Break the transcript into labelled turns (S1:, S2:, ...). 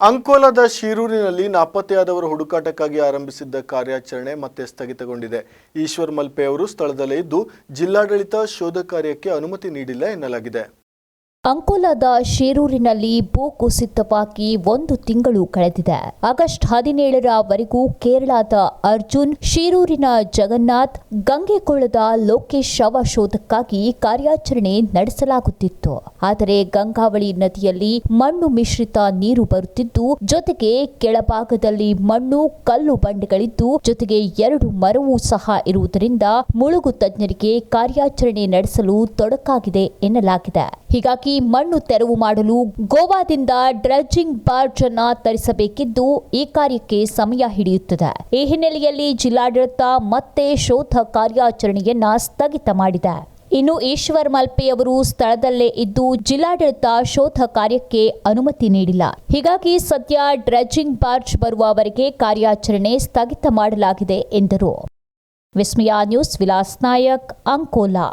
S1: ಅಂಕೋಲಾದ ಶಿರೂರಿನಲ್ಲಿ ನಾಪತ್ತೆಯಾದವರ ಹುಡುಕಾಟಕ್ಕಾಗಿ ಆರಂಭಿಸಿದ್ದ ಕಾರ್ಯಾಚರಣೆ ಮತ್ತೆ ಸ್ಥಗಿತಗೊಂಡಿದೆ. ಈಶ್ವರ್ ಮಲ್ಪೆ ಅವರು ಸ್ಥಳದಲ್ಲೇ ಇದ್ದು ಜಿಲ್ಲಾಡಳಿತ ಶೋಧ ಕಾರ್ಯಕ್ಕೆ ಅನುಮತಿ ನೀಡಿಲ್ಲ ಎನ್ನಲಾಗಿದೆ.
S2: ಅಂಕೋಲಾದ ಶೇರೂರಿನಲ್ಲಿ ಭೂಕುಸಿತವಾಗಿ ಒಂದು ತಿಂಗಳು ಕಳೆದಿದೆ. ಆಗಸ್ಟ್ ಹದಿನೇಳರವರೆಗೂ ಕೇರಳದ ಅರ್ಜುನ್, ಶೇರೂರಿನ ಜಗನ್ನಾಥ್ ಗಂಗೆಕೊಳ್ಳದ ಲೋಕೇಶ್ ಶವ ಶೋಧಕ್ಕಾಗಿ ಕಾರ್ಯಾಚರಣೆ ನಡೆಸಲಾಗುತ್ತಿತ್ತು. ಆದರೆ ಗಂಗಾವಳಿ ನದಿಯಲ್ಲಿ ಮಣ್ಣು ಮಿಶ್ರಿತ ನೀರು ಬರುತ್ತಿದ್ದು, ಜೊತೆಗೆ ಕೆಳಭಾಗದಲ್ಲಿ ಮಣ್ಣು, ಕಲ್ಲು ಬಂಡೆಗಳಿದ್ದು, ಜೊತೆಗೆ ಎರಡು ಮರವೂ ಸಹ ಇರುವುದರಿಂದ ಮುಳುಗು ತಜ್ಞರಿಗೆ ಕಾರ್ಯಾಚರಣೆ ನಡೆಸಲು ತೊಡಕಾಗಿದೆ ಎನ್ನಲಾಗಿದೆ. ಹೀಗಾಗಿ ಮಣ್ಣು ತೆರವು ಮಾಡಲು ಗೋವಾದಿಂದ ಡ್ರೆಡ್ಜಿಂಗ್ ಬಾರ್ಜ್ ಅನ್ನ ತರಿಸಬೇಕಿದ್ದು ಈ ಕಾರ್ಯಕ್ಕೆ ಸಮಯ ಹಿಡಿಯುತ್ತದೆ. ಈ ಹಿನ್ನೆಲೆಯಲ್ಲಿ ಜಿಲ್ಲಾಡಳಿತ ಮತ್ತೆ ಶೋಧ ಕಾರ್ಯಾಚರಣೆಯನ್ನ ಸ್ಥಗಿತ ಮಾಡಿದೆ. ಇನ್ನು ಈಶ್ವರ್ ಮಲ್ಪೆಯವರು ಸ್ಥಳದಲ್ಲೇ ಇದ್ದು ಜಿಲ್ಲಾಡಳಿತ ಶೋಧ ಕಾರ್ಯಕ್ಕೆ ಅನುಮತಿ ನೀಡಿಲ್ಲ. ಹೀಗಾಗಿ ಸದ್ಯ ಡ್ರೆಡ್ಜಿಂಗ್ ಬಾರ್ಜ್ ಬರುವವರೆಗೆ ಕಾರ್ಯಾಚರಣೆ ಸ್ಥಗಿತ ಮಾಡಲಾಗಿದೆ ಎಂದರು. ವಿಸ್ಮಯ ನ್ಯೂಸ್ ವಿಲಾಸ್ ನಾಯಕ್, ಅಂಕೋಲಾ.